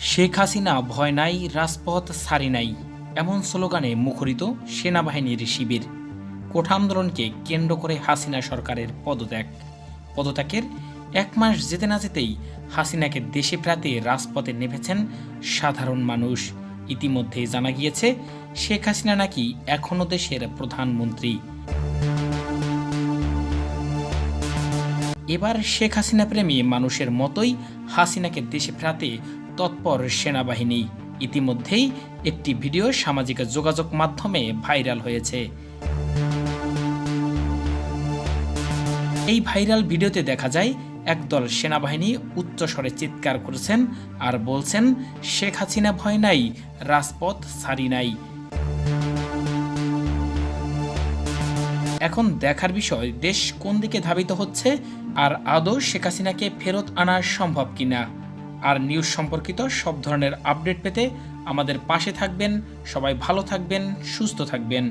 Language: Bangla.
শেখ হাসিনা ভয় নাই, রাজপথ সারি নাই, এমন স্লোগানে মুখরিত সেনাবাহিনীর শিবির। কোঠা আন্দোলনকে কেন্দ্র করে হাসিনা সরকারের পদত্যাগ। পদত্যাগের এক মাস যেতে না যেতেই হাসিনাকে দেশে ফেরাতে রাজপথে নেমেছেন সাধারণ মানুষ। ইতিমধ্যেই জানা গিয়েছে, শেখ হাসিনা নাকি এখনও দেশের প্রধানমন্ত্রী। এবার শেখ হাসিনা প্রেমী মানুষের মতোই হাসিনাকে দেশে ফেরাতে তৎপর সেনাবাহিনী। ইতিমধ্যেই একটি ভিডিও সামাজিক যোগাযোগ মাধ্যমে ভাইরাল হয়েছে। এই ভাইরাল ভিডিওতে দেখা যায়, একদল সেনাবাহিনী উচ্চস্বরে চিৎকার করেছেন আর বলছেন, শেখ হাসিনা ভয় নাই, রাজপথ সারি নাই। এখন দেখার বিষয়, দেশ কোন দিকে ধাবিত হচ্ছে আর আদৌ শেখ হাসিনাকে ফেরত আনা সম্ভব কিনা? আর নিউজ সম্পর্কিত সব ধরনের আপডেট পেতে আমাদের পাশে থাকবেন, সবাই ভালো থাকবেন, সুস্থ থাকবেন।